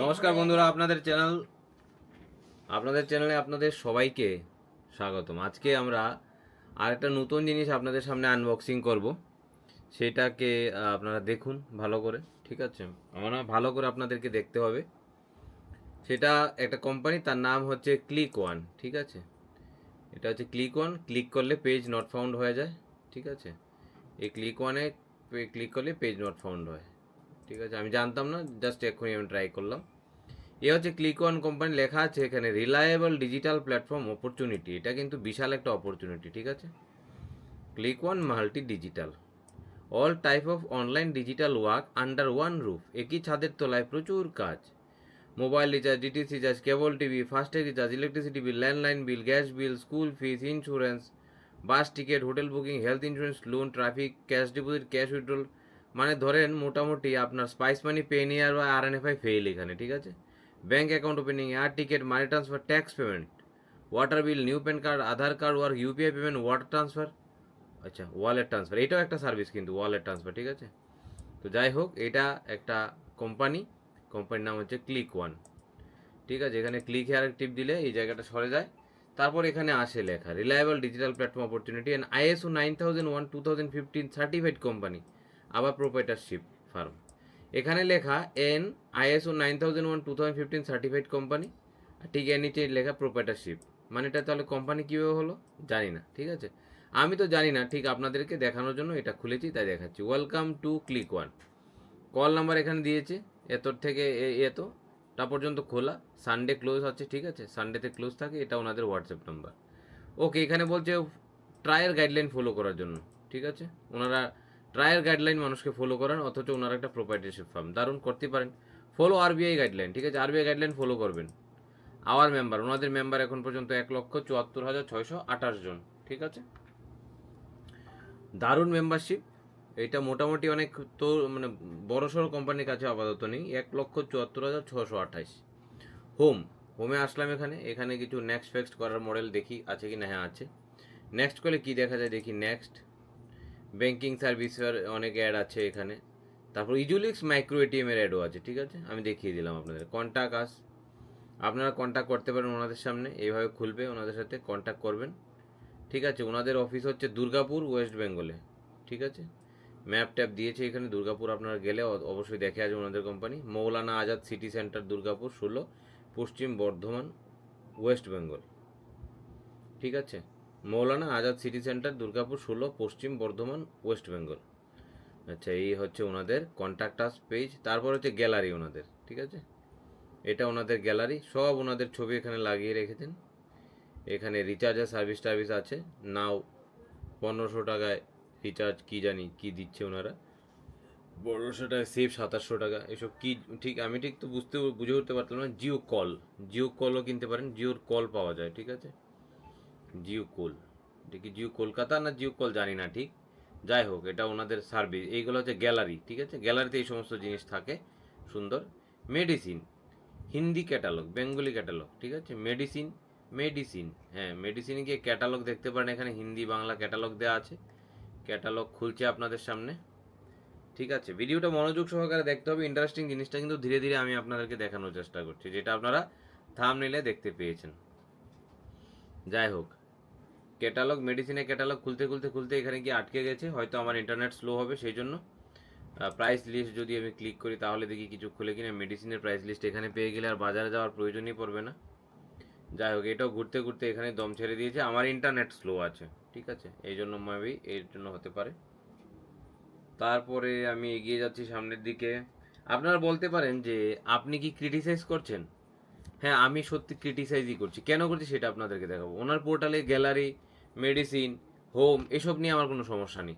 নমস্কার বন্ধুরা, আপনাদের চ্যানেল, আপনাদের চ্যানেলে আপনাদের সবাইকে স্বাগতম। আজকে আমরা আরেকটা নতুন জিনিস আপনাদের সামনে আনবক্সিং করব। সেটাকে আপনারা দেখুন ভালো করে, ঠিক আছে? আমরা ভালো করে আপনাদেরকে দেখতে হবে। সেটা একটা কোম্পানি তার নাম হচ্ছে ক্লিক ওয়ান ঠিক আছে? এটা হচ্ছে ক্লিক ওয়ান ক্লিক করলে পেজ নট ফাউন্ড হয়ে যায়, ঠিক আছে? এই ক্লিক ওয়ানে ক্লিক করলে পেজ নট ফাউন্ড হয়। ঠিক আছে, আমি জানতাম না জাস্ট এক্ষুনি আমি ট্রাই করলাম। এ হচ্ছে ক্লিক ওয়ান কোম্পানি লেখা আছে এখানে রিলায়েবল ডিজিটাল প্ল্যাটফর্ম অপরচুনিটি এটা কিন্তু বিশাল একটা অপরচুনিটি ঠিক আছে? Click one multi digital all type of online digital work under one roof একই ছাদের তলায় প্রচুর কাজ। Mobile recharge DTC recharge cable TV FASTag recharge electricity bill landline bill gas bill school fees insurance bus ticket hotel booking health insurance loan traffic cash deposit cash withdrawal মানে ধরেন মোটামুটি আপনার spice money পেনিয়ার বা R N F I ফেল এখানে, ঠিক আছে? Bank account opening air ticket money transfer tax payment water bill new PAN card Aadhaar card war UPI payment water transfer আচ্ছা ওয়ালেট ট্রান্সফার এটাও একটা সার্ভিস কিন্তু ওয়ালেট ট্রান্সফার ঠিক আছে? তো যাই হোক, এটা একটা কোম্পানি কোম্পানির নাম হচ্ছে ক্লিক ওয়ান ঠিক আছে? এখানে ক্লিক হেয়ার টিপ দিলে এই জায়গাটা সরে যায়। তারপর এখানে আসে লেখা reliable digital platform opportunity and ISO nine thousand one two thousand fifteen certified company আবার প্রোপাইটারশিপ ফার্ম এখানে লেখা an ISO nine thousand one two thousand fifteen certified company ঠিক এর নিচে লেখা প্রোপাইটারশিপ মানে এটা তাহলে কোম্পানি কীভাবে হলো? জানি না, ঠিক আছে? আমি তো জানি না, ঠিক আপনাদেরকে দেখানোর জন্য এটা খুলেছি, তাই দেখাচ্ছি। Welcome to click one call number এখানে দিয়েছে এতর থেকে এত তা। পর্যন্ত খোলা। সানডে ক্লোজ আছে, ঠিক আছে? সানডেতে ক্লোজ থাকে, এটা ওনাদের হোয়াটসঅ্যাপ নাম্বার ওকে এখানে বলছে ট্রায়াল গাইডলাইন ফলো করার জন্য। ঠিক আছে? ওনারা ট্রায়াল গাইডলাইন মানুষকে ফলো করেন, অথচ ওনারা একটা প্রোপাইটারশিপ ফার্ম দারুণ করতে পারেন। ফলো আরবিআই গাইডলাইন ঠিক আছে? আরবিআই গাইডলাইন ফলো করবেন। আওয়ার মেম্বার ওনাদের মেম্বার এখন পর্যন্ত এক লক্ষ চুয়াত্তর হাজার ছয়শো আঠাশ জন, ঠিক আছে? দারুণ মেম্বারশিপ এটা মোটামুটি অনেক তো মানে বড়সড় কোম্পানির কাছে আপাতত নেই। এক লক্ষ চুয়াত্তর হাজার ছশো আঠাশ। হোম হোমে আসলাম এখানে। এখানে কিছু নেক্সট ফেক্সট করার মডেল দেখি, আছে কি না? হ্যাঁ আছে। নেক্সট করলে কি দেখা যায়? দেখি নেক্সট ব্যাংকিং সার্ভিসের অনেক অ্যাড আছে এখানে। তারপর ইজুলিক্স মাইক্রো এটিএমের অ্যাডও আছে, ঠিক আছে? আমি দেখিয়ে দিলাম আপনাদের। কন্ট্যাক্ট আস আপনারা কন্ট্যাক্ট করতে পারেন ওনাদের সামনে, এইভাবে খুলবে, ওনাদের সাথে কন্ট্যাক্ট করবেন। ঠিক আছে? ওনাদের অফিস হচ্ছে দুর্গাপুর ওয়েস্ট বেঙ্গলে ঠিক আছে? ম্যাপ ট্যাপ দিয়েছে এখানে, দুর্গাপুর আপনারা গেলে অবশ্যই দেখে আসবে ওনাদের company Maulana Azad City Centre Durgapur, ষোলো, পশ্চিম বর্ধমান ওয়েস্ট বেঙ্গল ঠিক আছে? মৌলানা আজাদ সিটি সেন্টার, দুর্গাপুর ষোলো, পশ্চিম বর্ধমান, ওয়েস্ট বেঙ্গল। আচ্ছা এই হচ্ছে ওনাদের কন্ট্যাক্ট আস পেজ তারপর হচ্ছে গ্যালারি ওনাদের, ঠিক আছে? এটা ওনাদের গ্যালারি সব ওনাদের ছবি এখানে লাগিয়ে রেখেছেন এখানে রিচার্জের সার্ভিস টার্ভিস আছে, নাও পনেরোশো টাকায় রিচার্জ কি জানি কি দিচ্ছে ওনারা। পনেরোশো টাকা সেভ সাতাশশো টাকা, এসব কি, ঠিক, আমি ঠিক তো বুঝতে, বুঝে উঠতে পারতাম না, জিও কল, জিও কলও কিনতে পারেন, জিওর কল পাওয়া যায়, ঠিক আছে? জিও কল দেখি জিও কলকাতা না জিও কল জানি না ঠিক? যাই হোক, এটা ওনাদের সার্ভিস এইগুলো হচ্ছে গ্যালারি ঠিক আছে? গ্যালারিতে এই সমস্ত জিনিস থাকে, সুন্দর। Medicine Hindi catalogue Bengali catalogue ঠিক আছে? মেডিসিন মেডিসিন হ্যাঁ মেডিসিনে গিয়ে ক্যাটালগ দেখতে পারেন, এখানে হিন্দি, বাংলা ক্যাটালগ দেওয়া আছে। ক্যাটালগ খুলছে আপনাদের সামনে, ঠিক আছে? ভিডিওটা মনোযোগ সহকারে দেখতে হবে ইন্টারেস্টিং জিনিসটা কিন্তু ধীরে ধীরে আমি আপনাদেরকে দেখানোর চেষ্টা করছি, যেটা আপনারা থাম নিলে দেখতে পেয়েছেন। যাই হোক ক্যাটালগ মেডিসিনের ক্যাটালগ খুলতে খুলতে খুলতে এখানে গিয়ে আটকে গেছে। হয়তো আমার ইন্টারনেট স্লো হবে সেই জন্য। প্রাইস লিস্ট যদি আমি ক্লিক করি তাহলে দেখি কিছু খুলে কিনা মেডিসিনের প্রাইস লিস্ট এখানে পেয়ে গেলে আর বাজারে যাওয়ার প্রয়োজনই পড়বে না। যাই হোক, এটাও ঘুরতে ঘুরতে এখানে দম ছেড়ে দিয়েছে। আমার ইন্টারনেট স্লো আছে, ঠিক আছে? এই জন্য মেবি এর জন্য হতে পারে। তারপরে আমি এগিয়ে যাচ্ছি সামনের দিকে। আপনারা বলতে পারেন যে আপনি কি ক্রিটিসাইজ করছেন? হ্যাঁ আমি সত্যি ক্রিটিসাইজই করছি। কেন করছি সেটা আপনাদেরকে দেখাবো। ওনার পোর্টালে গ্যালারি মেডিসিন হোম এসব নিয়ে আমার কোনো সমস্যা নেই।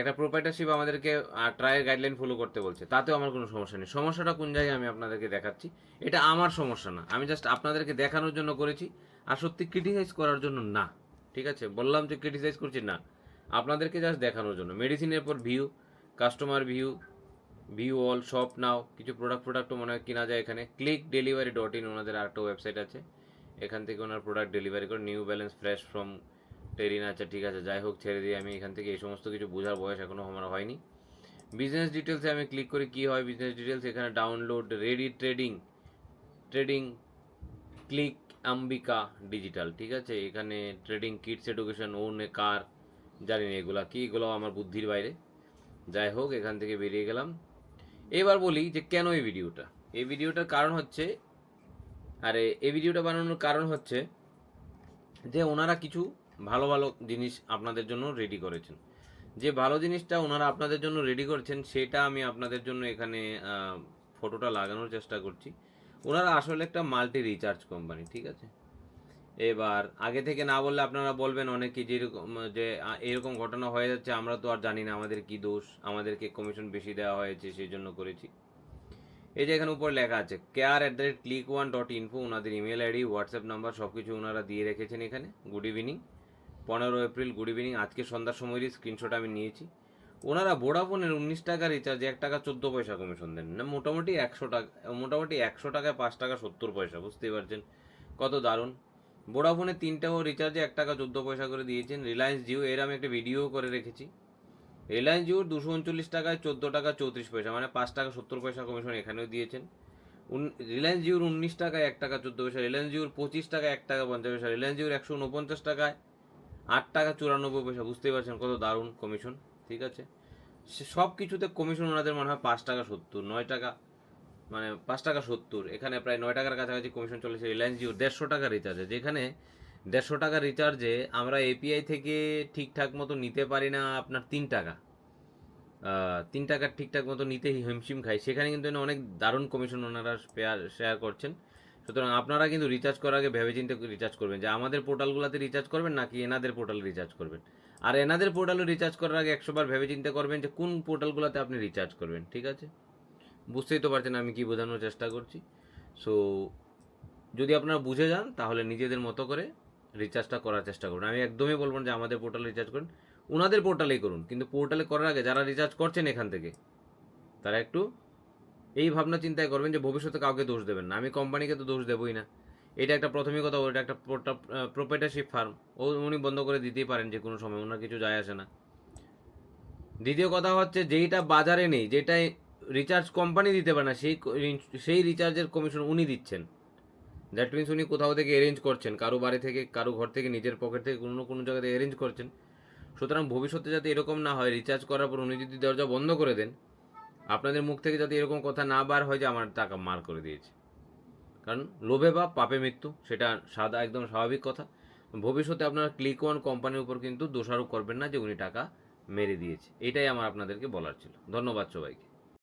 একটা প্রোপাইটারশিপ আমাদেরকে ট্রায়াল গাইডলাইন ফলো করতে বলছে, তাতেও আমার কোনো সমস্যা নেই। সমস্যাটা কোন জায়গায় আমি আপনাদেরকে দেখাচ্ছি, এটা আমার সমস্যা না। আমি জাস্ট আপনাদেরকে দেখানোর জন্য করেছি, আর সত্যি ক্রিটিসাইজ করার জন্য না। ঠিক আছে? বললাম যে ক্রিটিসাইজ করছি, না। আপনাদেরকে জাস্ট দেখানোর জন্য। মেডিসিনের পর view customer view view all shop now কিছু প্রোডাক্ট প্রোডাক্টও মনে হয় কেনা যায় এখানে। ক্লিক ডেলিভারি ডট ইন ওনাদের আরেকটা ওয়েবসাইট আছে। এখান থেকে ওনার প্রোডাক্ট ডেলিভারি করে নিউ ব্যালেন্স ফ্রেশ ফ্রম টেরিন আচ্ছা ঠিক আছে, যাই হোক, ছেড়ে দিয়ে আমি এখান থেকে এই সমস্ত কিছু বোঝার বয়স এখনও আমার হয়নি। বিজনেস ডিটেলসে আমি ক্লিক করি, কি হয় বিজনেস ডিটেলস এখানে download ready trading trading click Ambika digital ঠিক আছে? এখানে trading kids education own a car জানি না এগুলা কি এগুলো আমার বুদ্ধির বাইরে। যাই হোক, এখান থেকে বেরিয়ে গেলাম। এবার বলি যে কেন এই ভিডিওটা? এই ভিডিওটার কারণ হচ্ছে, আরে, এই ভিডিওটা বানানোর কারণ হচ্ছে যে ওনারা কিছু ভালো ভালো জিনিস আপনাদের জন্য রেডি করেছেন। যে ভালো জিনিসটা ওনারা আপনাদের জন্য রেডি করেছেন, সেটা আমি আপনাদের জন্য এখানে ফটোটা লাগানোর চেষ্টা করছি। ওনারা আসলে একটা মাল্টি রিচার্জ কোম্পানি ঠিক আছে? এবার, আগে থেকে না বললে আপনারা বলবেন অনেকে যেরকম যে এরকম ঘটনা হয়ে যাচ্ছে, আমরা তো আর জানি না আমাদের কি দোষ, আমাদেরকে কমিশন বেশি দেওয়া হয়েছে সেই জন্য করেছি। এই যে এখানে উপর লেখা আছে care at the rate click one dot info ওনাদের ইমেল আইডি হোয়াটসঅ্যাপ নাম্বার সব কিছু ওনারা দিয়ে রেখেছেন এখানে। গুড ইভিনিং পনেরো এপ্রিল, গুড ইভিনিং। আজকে সন্ধ্যার সময়ই স্ক্রিনশট আমি নিয়েছি। ওনারা ভোডাফোনের উনিশ টাকা রিচার্জে এক টাকা চোদ্দ পয়সা কমিশন দেন। না, মোটামুটি একশো টাকা, মোটামুটি একশো টাকায় পাঁচ টাকা সত্তর পয়সা, বুঝতেই পারছেন কত দারুণ। ভোডাফোনের তিনটাও রিচার্জে এক টাকা চোদ্দ পয়সা করে দিয়েছেন। রিলায়েন্স জিও এর আমি একটা ভিডিও করে রেখেছি। রিলায়েন্স জিওর দুশো উনচল্লিশ টাকায় চোদ্দ টাকা চৌত্রিশ পয়সা মানে পাঁচ টাকা সত্তর পয়সা কমিশন এখানেও দিয়েছেন। উন- রিলায়েন্স জিওর উনিশ টাকায় এক টাকা চোদ্দ পয়সা রিলায়েন্স জিওর পঁচিশ টাকায় এক টাকা পঞ্চাশ পয়সা রিলায়েন্স জিওর একশো উনপঞ্চাশ টাকায় আট টাকা চুরানব্বই পয়সা, বুঝতেই পারছেন কত দারুণ কমিশন ঠিক আছে? সব কিছুতে কমিশন ওনাদের মনে হয় পাঁচ টাকা সত্তর, নয় টাকা মানে পাঁচ টাকা সত্তর। এখানে প্রায় নয় টাকার কাছাকাছি কমিশন চলেছে রিলায়েন্স জিও দেড়শো টাকা রিচার্জে যেখানে দেড়শো টাকা রিচার্জে আমরা এপিআই থেকে ঠিকঠাক মতো নিতে পারি না আপনার তিন টাকা। তিন টাকার ঠিকঠাক মতো নিতে হিমশিম খাই। সেখানে কিন্তু অনেক দারুণ কমিশন ওনারা শেয়ার শেয়ার করছেন। সুতরাং আপনারা কিন্তু রিচার্জ করার আগে ভেবে চিন্তে রিচার্জ করবেন যে আমাদের পোর্টালগুলোতে রিচার্জ করবেন নাকি এনাদের পোর্টালে রিচার্জ করবেন। আর এনাদের পোর্টালে রিচার্জ করার আগে একশোবার ভেবে চিন্তে করবেন যে কোন পোর্টালগুলোতে আপনি রিচার্জ করবেন, ঠিক আছে? বুঝতেই তো পারছেন আমি কি বোঝানোর চেষ্টা করছি। সো যদি আপনারা বুঝে যান, তাহলে নিজেদের মতো করে রিচার্জটা করার চেষ্টা করুন। আমি একদমই বলব যে আমাদের পোর্টালে রিচার্জ করুন ওনাদের পোর্টালেই করুন। কিন্তু পোর্টালে করার আগে যারা রিচার্জ করছেন এখান থেকে, তারা একটু এই ভাবনা চিন্তায় করবেন যে ভবিষ্যতে কাউকে দোষ দেবেন না। আমি কোম্পানিকে তো দোষ দেবই না। এটা একটা প্রথমই কথা ওটা একটা প্রোপাইটারশিপ ফার্ম ও, উনি বন্ধ করে দিতেই পারেন যে কোনো সময়, ওনার কিছু যায় আসে না। দ্বিতীয় কথা হচ্ছে যেইটা বাজারে নেই যেটা রিচার্জ কোম্পানি দিতে পারে না, সেই সেই রিচার্জের কমিশন উনি দিচ্ছেন। দ্যাট মিনস উনি কোথাও থেকে অ্যারেঞ্জ করছেন, কারও বাড়ি থেকে, কারও ঘর থেকে, নিজের পকেট থেকে কোনো কোনো জায়গাতে অ্যারেঞ্জ করছেন। সুতরাং ভবিষ্যতে যাতে এরকম না হয় রিচার্জ করার পর উনি যদি দরজা বন্ধ করে দেন আপনাদের মুখ থেকে যাতে এরকম কথা না বার হয় যে আমার টাকা মার করে দিয়েছে। কারণ লোভে বা পাপে মৃত্যু, সেটা সাদা, একদম স্বাভাবিক কথা। ভবিষ্যতে আপনারা ক্লিক ওয়ান কোম্পানির উপর কিন্তু দোষারোপ করবেন না যে উনি টাকা মেরে দিয়েছে। এটাই আমার আপনাদেরকে বলার ছিল। ধন্যবাদ সবাইকে।